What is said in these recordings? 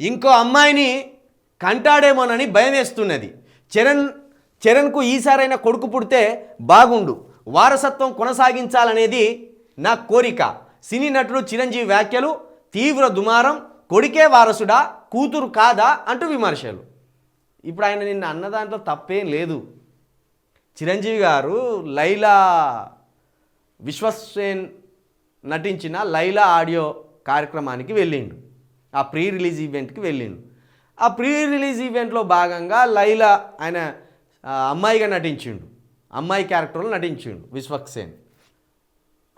ఇంకో అమ్మాయిని కంటాడేమోనని భయం వేస్తున్నది చరణ్ చరణ్కు ఈసారైన కొడుకు పుడితే బాగుండు. వారసత్వం కొనసాగించాలనేది నా కోరిక. సినీ నటుడు చిరంజీవి వ్యాఖ్యలు తీవ్ర దుమారం కొడుకే వారసుడా కూతురు కాదా అంటూ విమర్శలు. ఇప్పుడు ఆయన నిన్న అన్న దాంట్లో తప్పేం లేదు. చిరంజీవి గారు లైలా విశ్వసేన్ నటించిన లైలా ఆడియో కార్యక్రమానికి వెళ్ళిండు. ఆ ప్రీ రిలీజ్ ఈవెంట్కి వెళ్ళిండు. ఆ ప్రీ రిలీజ్ ఈవెంట్లో భాగంగా లైలా ఆయన అమ్మాయిగా నటించిండు. అమ్మాయి క్యారెక్టర్లో నటించిండు విశ్వక్సేన్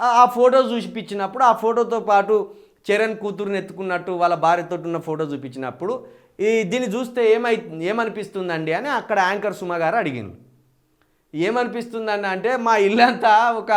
ఆ- ఫోటో చూపించినప్పుడు ఆ ఫోటోతో పాటు చరణ్ కూతురుని ఎత్తుకున్నట్టు వాళ్ళ భార్యతో ఉన్న ఫోటో చూపించినప్పుడు ఈ దీన్ని చూస్తే ఏమై ఏమనిపిస్తుందండి అని అక్కడ యాంకర్ సుమ గారు అడిగింది ఏమనిపిస్తుందండి అంటే మా ఇల్లంతా ఒక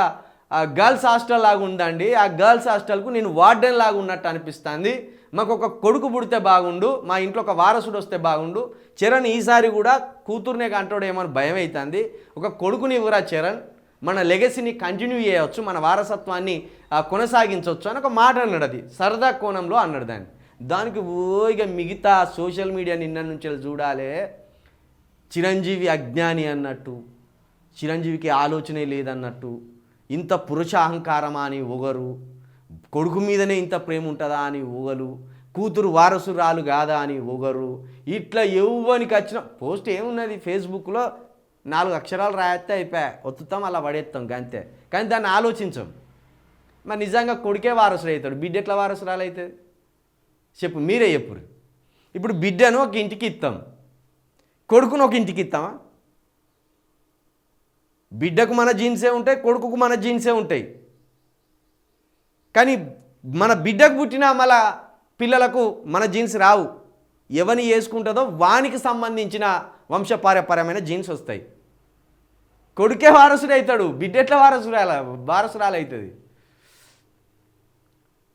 గర్ల్స్ హాస్టల్ లాగా ఉందండి. ఆ గర్ల్స్ హాస్టల్కు నేను వార్డెన్ లాగా ఉన్నట్టు అనిపిస్తుంది. మాకు ఒక కొడుకు పుడితే బాగుండు మా ఇంట్లో ఒక వారసుడు వస్తే బాగుండు. చరణ్ ఈసారి కూడా కూతుర్నే కంటాడు ఏమని భయం అవుతుంది ఒక కొడుకుని ఇవ్వరా చరణ్? మన లెగసీని కంటిన్యూ చేయవచ్చు మన వారసత్వాన్ని కొనసాగించవచ్చు అని ఒక మాట అన్నాడు అది. సరదా కోణంలో అన్నాడు దాన్ని. దానికి ఓ మిగతా సోషల్ మీడియా నిన్న నుంచి చూడాలే. చిరంజీవి అజ్ఞాని అన్నట్టు చిరంజీవికి ఆలోచనే లేదన్నట్టు ఇంత పురుష అహంకారమా అని ఒగరు. కొడుకు మీదనే ఇంత ప్రేమ ఉంటుందా అని ఊగలు కూతురు వారసురాలు కాదా అని ఊగరు. ఇట్లా ఎవ్వనికి వచ్చిన పోస్ట్ ఏమున్నది ఫేస్బుక్లో నాలుగు అక్షరాలు రాయత్తే అయిపోయా ఒత్తుతాం అలా పడేస్తాం అంతే కానీ దాన్ని ఆలోచించం. మరి నిజంగా కొడుకే వారసుడు అవుతాడు బిడ్డ ఎట్లా వారసురాలు అవుతుంది? చెప్పు మీరే చెప్పురు. ఇప్పుడు బిడ్డను ఒక ఇంటికి ఇస్తాం కొడుకును ఒక ఇంటికి ఇస్తామా బిడ్డకు మన జీన్సే ఉంటాయి కొడుకుకు మన జీన్సే ఉంటాయి. కానీ మన బిడ్డకు పుట్టిన మన పిల్లలకు మన జీన్స్ రావు. ఎవరిని వేసుకుంటుందో వానికి సంబంధించిన వంశపారపరమైన జీన్స్ వస్తాయి. కొడుకే వారసుడు అవుతాడు. బిడ్డ ఎట్లా వారసురాల వారసురాలు అవుతుంది?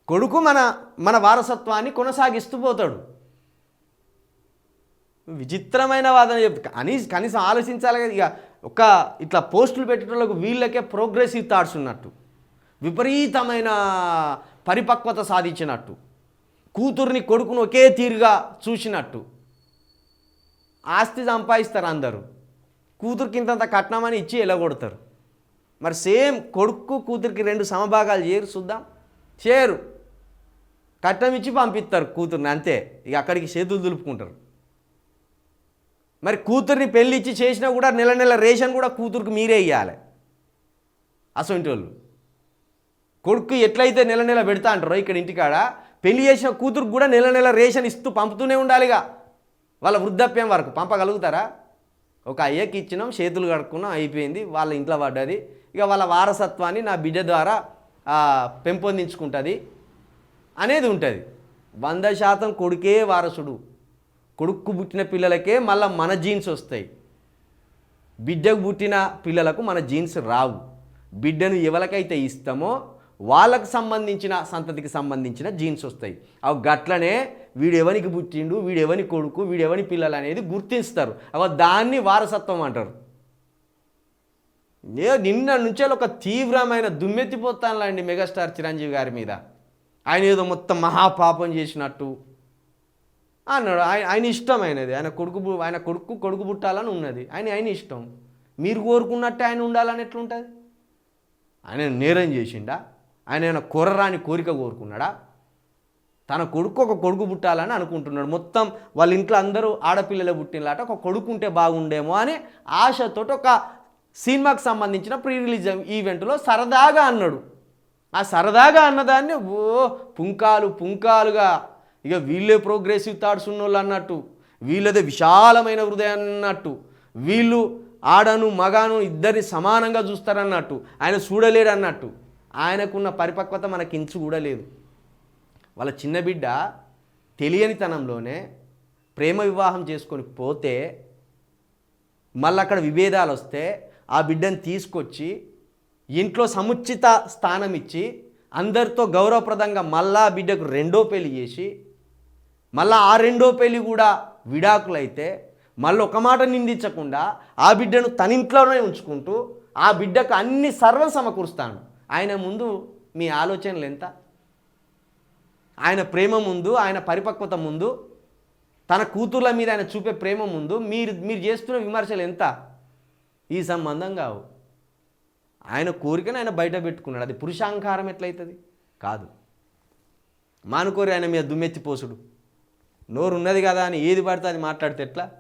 కొడుకు మన మన వారసత్వాన్ని కొనసాగిస్తూ పోతాడు. విచిత్రమైన వాదన చెప్తా. కనీస కనీసం ఆలోచించాలి కదా ఇక. ఒక ఇట్లా పోస్టులు పెట్టడంలో వీళ్ళకే ప్రోగ్రెసివ్ థాట్స్ ఉన్నట్టు. విపరీతమైన పరిపక్వత సాధించినట్టు. కూతుర్ని కొడుకును ఒకే తీరుగా చూసినట్టు. ఆస్తి సంపాదిస్తారు అందరూ. కూతురికి ఇంతంత కట్నమని ఇచ్చి ఎలగొడతారు. మరి సేమ్ కొడుకు కూతురికి రెండు సమభాగాలు చేయరు చూద్దాం. చేయరు. కట్నం ఇచ్చి పంపిస్తారు కూతుర్ని అంతే. ఇక అక్కడికి చేతులు దులుపుకుంటారు. మరి కూతుర్ని పెళ్ళి ఇచ్చి చేసినా కూడా నెల నెల రేషన్ కూడా కూతురికి మీరే ఇవ్వాలి అసొంటి వాళ్ళు కొడుకు ఎట్లయితే నెల నెల పెడతా అంటారో ఇక్కడ ఇంటికాడ పెళ్ళి చేసిన కూతురుకు కూడా నెల నెల రేషన్ ఇస్తూ పంపుతూనే ఉండాలిగా. వాళ్ళ వృద్ధాప్యం వరకు పంపగలుగుతారా? ఒక అయ్యకి ఇచ్చినాం చేతులు కడుక్కున్నాం అయిపోయింది వాళ్ళ ఇంట్లో పడ్డది. ఇక వాళ్ళ వారసత్వాన్ని నా బిడ్డ ద్వారా పెంపొందించుకుంటుంది అనేది ఉంటుంది. వంద శాతం కొడుకే వారసుడు. కొడుక్కు పుట్టిన పిల్లలకే మళ్ళీ మన జీన్స్ వస్తాయి. బిడ్డకు పుట్టిన పిల్లలకు మన జీన్స్ రావు. బిడ్డను ఎవరికైతే ఇస్తామో వాళ్ళకు సంబంధించిన సంతతికి సంబంధించిన జీన్స్ వస్తాయి. అవి గట్లనే వీడెవనికి పుట్టిండు వీడెవని కొడుకు వీడెవని పిల్లలు అనేది గుర్తిస్తారు. అవ దాన్ని వారసత్వం అంటారు. నిన్న నుంచే ఒక తీవ్రమైన దుమ్మెత్తిపోతానులేండి మెగాస్టార్ చిరంజీవి గారి మీద. ఆయన ఏదో మొత్తం మహాపాపం చేసినట్టు అన్నాడు. ఆయన ఆయన ఇష్టం ఆయనది ఆయన కొడుకు ఆయన కొడుకు కొడుకు పుట్టాలని ఉన్నది. ఆయన ఆయన ఇష్టం. మీరు కోరుకున్నట్టే ఆయన ఉండాలని ఎట్లుంటుంది? ఆయన నేరం చేసిండా? ఆయన ఏమైనా కొర్రరాని కోరిక కోరుకున్నాడా? తన కొడుకు ఒక కొడుకు పుట్టాలని అనుకుంటున్నాడు. మొత్తం వాళ్ళ ఇంట్లో అందరూ ఆడపిల్లలే పుట్టినలాట ఒక కొడుకు ఉంటే బాగుండేమో అని ఆశతో ఒక సినిమాకి సంబంధించిన ప్రీ రిలీజ్ ఈవెంట్లో సరదాగా అన్నాడు. ఆ సరదాగా అన్నదాన్ని ఓ పుంకాలు పుంకాలుగా ఇక వీళ్ళే ప్రోగ్రెసివ్ థాట్స్ ఉన్నోళ్ళు అన్నట్టు వీళ్ళదే విశాలమైన హృదయం అన్నట్టు వీళ్ళు ఆడను మగాను ఇద్దరిని సమానంగా చూస్తారన్నట్టు ఆయన చూడలేడు అన్నట్టు ఆయనకున్న పరిపక్వత మనకి ఇంచు కూడా లేదు. వాళ్ళ చిన్న బిడ్డ తెలియనితనంలోనే ప్రేమ వివాహం చేసుకొని పోతే మళ్ళీ అక్కడ విభేదాలు వస్తే ఆ బిడ్డను తీసుకొచ్చి ఇంట్లో సముచిత స్థానం ఇచ్చి అందరితో గౌరవప్రదంగా మళ్ళా ఆ బిడ్డకు రెండో పెళ్ళి చేసి మళ్ళా ఆ రెండో పెళ్ళి కూడా విడాకులైతే మళ్ళీ ఒక మాట నిందించకుండా ఆ బిడ్డను తన ఇంట్లోనే ఉంచుకుంటూ ఆ బిడ్డకు అన్ని సర్వం సమకూరుస్తాను ఆయన ముందు మీ ఆలోచనలు ఎంత? ఆయన ప్రేమ ముందు ఆయన పరిపక్వత ముందు తన కూతుర్ల మీద ఆయన చూపే ప్రేమ ముందు మీరు మీరు చేస్తున్న విమర్శలు ఎంత? ఈ సంబంధం కావు. ఆయన కోరికను ఆయన బయట పెట్టుకున్నాడు. అది పురుషాంకారం ఎట్లయితుంది? కాదు. మానుకోరి ఆయన మీద దుమ్మెత్తి పోసుడు. నోరు ఉన్నది కదా అని ఏది పడితే అది మాట్లాడితే ఎట్లా?